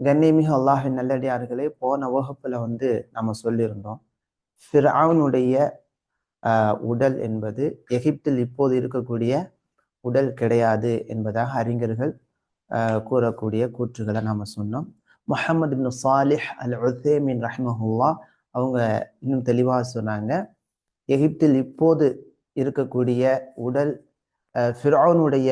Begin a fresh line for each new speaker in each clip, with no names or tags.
கண்ணியமிகு அல்லாஹின் நல்லடியார்களே போன வகுப்புல வந்து நம்ம சொல்லியிருந்தோம் ஃபிரவுனுடைய உடல் என்பது எகிப்தில் இப்போது இருக்கக்கூடிய உடல் கிடையாது என்பதாக அறிஞர்கள் கூறக்கூடிய கூற்றுகளை நாம சொன்னோம். முஹம்மது பின் சாலிஹ் அல் உசேமின் ரஹ்மஹுல்லா அவங்க இன்னும் தெளிவாக சொன்னாங்க எகிப்தில் இப்போது இருக்கக்கூடிய உடல் ஃபிரௌனுடைய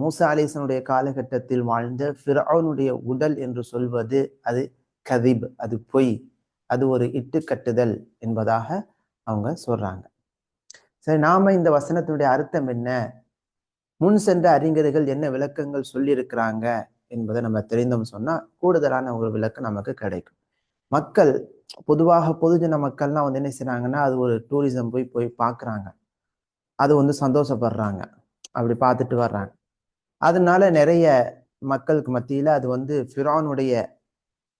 மூசா அலிசனுடைய காலகட்டத்தில் வாழ்ந்த ஃபிரௌனுடைய உடல் என்று சொல்வது அது கதிப் அது பொய். அது ஒரு இட்டுக்கட்டுதல் என்பதாக அவங்க சொல்றாங்க. சரி நாம இந்த வசனத்தினுடைய அர்த்தம் என்ன? முன் சென்ற அறிஞர்கள் என்ன விளக்கங்கள் சொல்லியிருக்கிறாங்க என்பதை நம்ம தெரிந்தோம் சொன்னா கூடுதலான ஒரு விளக்கம் நமக்கு கிடைக்கும். மக்கள் பொதுவாக பொதுஜன மக்கள்லாம் வந்து என்ன செய்யறாங்கன்னா அது ஒரு டூரிசம் போய் போய் பார்க்குறாங்க. அது வந்து சந்தோஷப்படுறாங்க. அப்படி பார்த்துட்டு வர்றாங்க. அதனால நிறைய மக்களுக்கு மத்தியில் அது வந்து ஃபிரானுடைய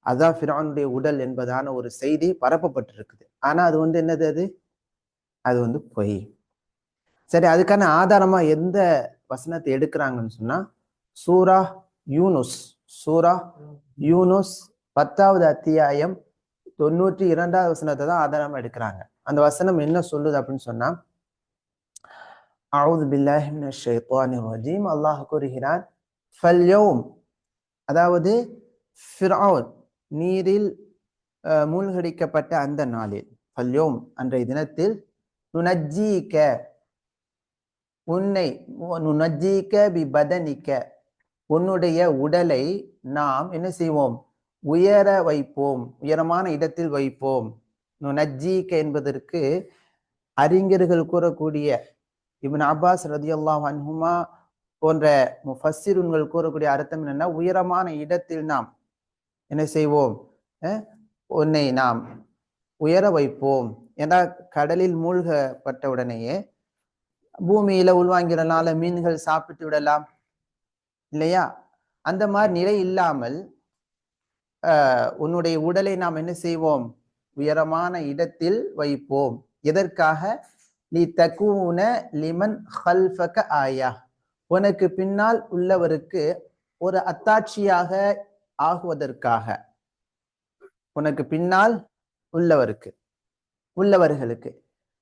அதான் ஃபிரானுடைய உடல் என்பதான ஒரு செய்தி பரப்பப்பட்டிருக்குது. ஆனால் அது வந்து என்னது அது? அது வந்து பொய். சரி அதுக்கான ஆதாரமாக எந்த வசனத்தை எடுக்கிறாங்கன்னு சொன்னால் சூரா யூனுஸ் சூரா யூனுஸ் பத்தாவது அத்தியாயம் தொண்ணூற்றி இரண்டாவது வசனத்தை தான் ஆதாரமாக எடுக்கிறாங்க. அந்த வசனம் என்ன சொல்லுது அப்படின்னு சொன்னால் அவுது பில்லாஹி ரஜீம் அல்லாஹ் கூறுகிறான் ஃபல்யோம் அதாவது ஃபிரௌன் நீரில் மூழ்கடிக்கப்பட்ட அந்த நாளில். ஃபல்யோம் அன்றைய தினத்தில் நுனஜ்ஜீக உன்னை நுனஜ்ஜீக பி பதனிக்க உன்னுடைய உடலை நாம் என்ன செய்வோம்? உயர வைப்போம். உயரமான இடத்தில் வைப்போம். நுனஜ்ஜீக என்பதற்கு அறிஞர்கள் கூறக்கூடிய இபின் அப்பாஸ் ரதியல்லாஹு அன்ஹுமா போன்ற முஃபஸ்ஸிருன்கள் கூறக்கூடிய அர்த்தம் என்னன்னா உயரமான இடத்தில் நாம் என்ன செய்வோம்? உன்னை நாம் உயர வைப்போம். ஏன்னா கடலில் மூழ்கப்பட்ட உடனேயே பூமியில உள்வாங்கிறனால மீன்கள் சாப்பிட்டு விடலாம். இல்லையா? அந்த மாதிரி நிலை இல்லாமல் உன்னுடைய உடலை நாம் என்ன செய்வோம்? உயரமான இடத்தில் வைப்போம். எதற்காக? நீ தக்கூன லிமன் ஹல்ஃபக ஆயா உனக்கு பின்னால் உள்ளவருக்கு ஒரு அத்தாட்சியாக ஆகுவதற்காக. உனக்கு பின்னால் உள்ளவருக்கு உள்ளவர்களுக்கு.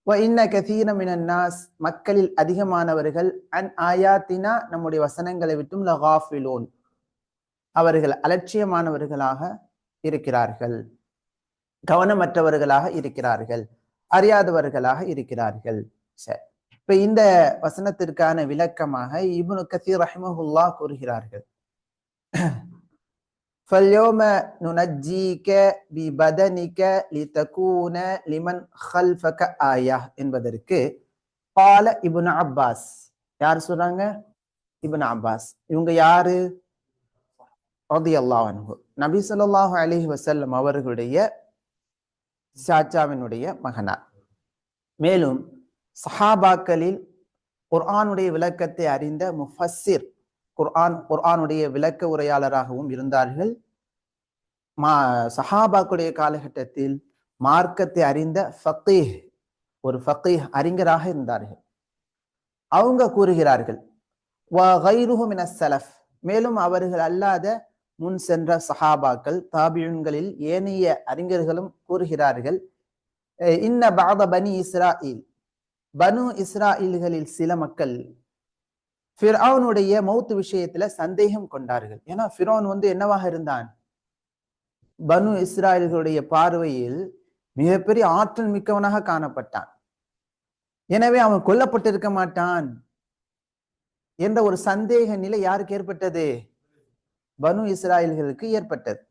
இன்ன கதீர நாஸ் மக்களில் அதிகமானவர்கள் அன் ஆயாத்தினா நம்முடைய வசனங்களை விட்டும் லகாஃபிலோன். அவர்கள் அலட்சியமானவர்களாக இருக்கிறார்கள். கவனமற்றவர்களாக இருக்கிறார்கள். அறியாதவர்களாக இருக்கிறார்கள் சரி இப்ப இந்த வசனத்திற்கான விளக்கமாக இப்னு கத்தீர் ரஹ்மஹுல்லா கூறுகிறார்கள் فاليوم ننجيك ببدنك لتكون لمن خلفك آية என்பதற்கு قال இப்னு அப்பாஸ் யார் சொல்றாங்க இப்னு அப்பாஸ் இவங்க யாரு ரலியல்லாஹு அன்ஹு நபி ஸல்லல்லாஹு அலைஹி வஸல்லம் அவர்களுடைய சாச்சாவினுடைய மகனார். மேலும் சஹாபாக்களில் குர்ஆனுடைய விளக்கத்தை அறிந்த முஃபஸ்ஸிர் குர்ஆன் குர்ஆனுடைய விளக்க உரையாளராகவும் இருந்தார்கள். மா சஹாபாக்குடைய காலகட்டத்தில் மார்க்கத்தை அறிந்த ஃபக்கீஹ் ஒரு ஃபக்கீஹ் அறிஞராக இருந்தார்கள். அவங்க கூறுகிறார்கள் வ கைருஹு மேலும் அவர்கள் அல்லாத முன் சென்ற சஹாபாக்கள் தாபியுன்களில் ஏனைய அறிஞர்களும் கூறுகிறார்கள் இன்ன பாத பனி இஸ்ராயில் பனு இஸ்ராயில்களில் சில மக்கள் ஃபிரௌனுடைய மௌத்து விஷயத்துல சந்தேகம் கொண்டார்கள். ஏன்னா ஃபிரௌன் வந்து என்னவாக இருந்தான்? பனு இஸ்ராயல்களுடைய பார்வையில் மிகப்பெரிய ஆற்றல் மிக்கவனாக காணப்பட்டான். எனவே அவன் கொல்லப்பட்டிருக்க மாட்டான் என்ற ஒரு சந்தேக நிலை யாருக்கு ஏற்பட்டது? பனு இஸ்ராயல்களுக்கு ஏற்பட்டது.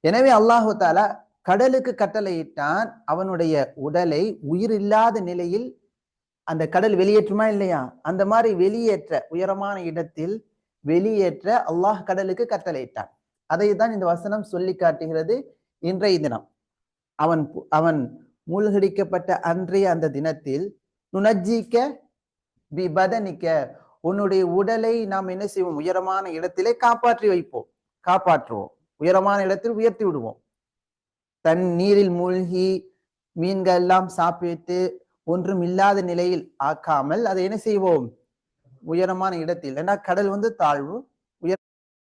எனவே அல்லாஹு தாலா கடலுக்கு கட்டளையிட்டான் அவனுடைய உடலை உயிர் இல்லாத நிலையில் அந்த கடல் வெளியேற்றுமா இல்லையா? அந்த மாதிரி வெளியேற்ற உயரமான இடத்தில் வெளியேற்ற அல்லாஹ் கடலுக்கு கட்டளையிட்டான். அதை தான் இந்த வசனம் சொல்லி காட்டுகிறது இன்றைய தினம். அவன் பு- அவன் மூழ்கடிக்கப்பட்ட அன்றைய அந்த தினத்தில் நுணஜிக்க பி பதனிக்க உன்னுடைய உடலை நாம் என்ன செய்வோம்? உயரமான இடத்திலே காப்பாற்றி வைப்போம். காப்பாற்றுவோம். உயரமான இடத்தில் உயர்த்தி விடுவோம். தன் நீரில் மூழ்கி மீன்கள் எல்லாம் சாப்பிட்டு ஒன்றும் இல்லாத நிலையில் ஆக்காமல் அதை என்ன செய்வோம்? உயரமான இடத்தில். ஏன்னா கடல் வந்து தாழ்வு.